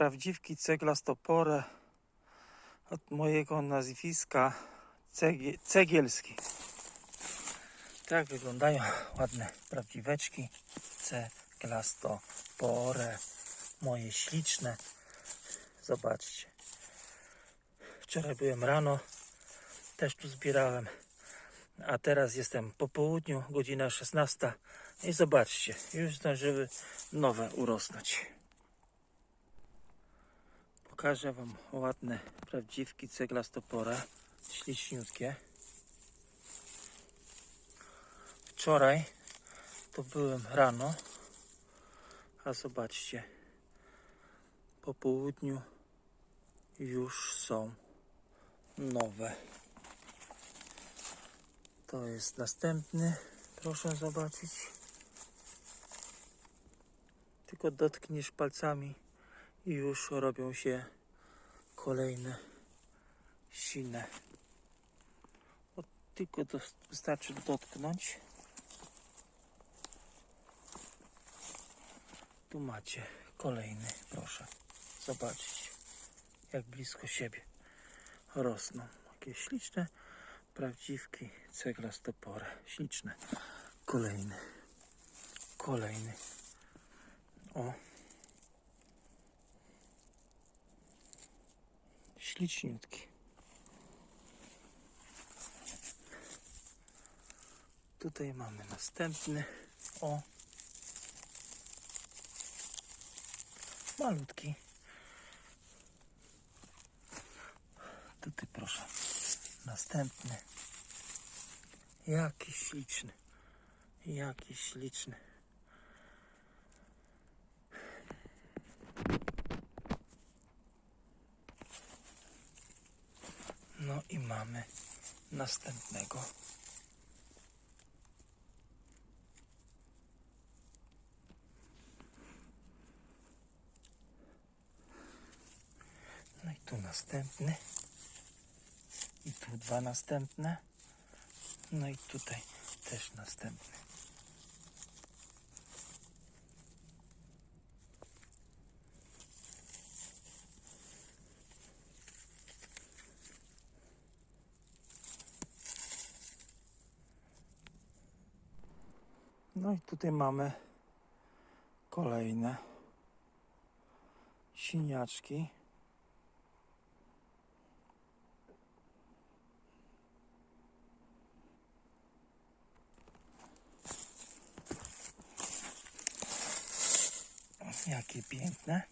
prawdziwki ceglastoporę od mojego nazwiska Cegie, Cegielski. Tak wyglądają ładne prawdziweczki ceglastopore. Moje śliczne. Zobaczcie. Wczoraj byłem rano, też tu zbierałem. A teraz jestem po południu, godzina 16. I zobaczcie, już zdążyły nowe urosnąć. Pokażę Wam ładne prawdziwki ceglastopora, śliczniutkie. Wczoraj to byłem rano, a zobaczcie, po południu już są nowe. To jest następny, proszę zobaczyć. Tylko dotkniesz palcami i już robią się kolejne sine. O, tylko to wystarczy dotknąć. Tu macie kolejny, proszę zobaczyć, jak blisko siebie rosną. Jakie śliczne prawdziwki ceglastopora. Śliczne. Kolejny. Kolejny. O. Śliczniutki. Tutaj mamy następny. O. Malutki. Tutaj proszę. Następny. Jaki śliczny. Jaki śliczny. No i mamy następnego. No i tu następny. I tu dwa następne. No i tutaj też następny. No i tutaj mamy kolejne siniaczki. Jakie piękne.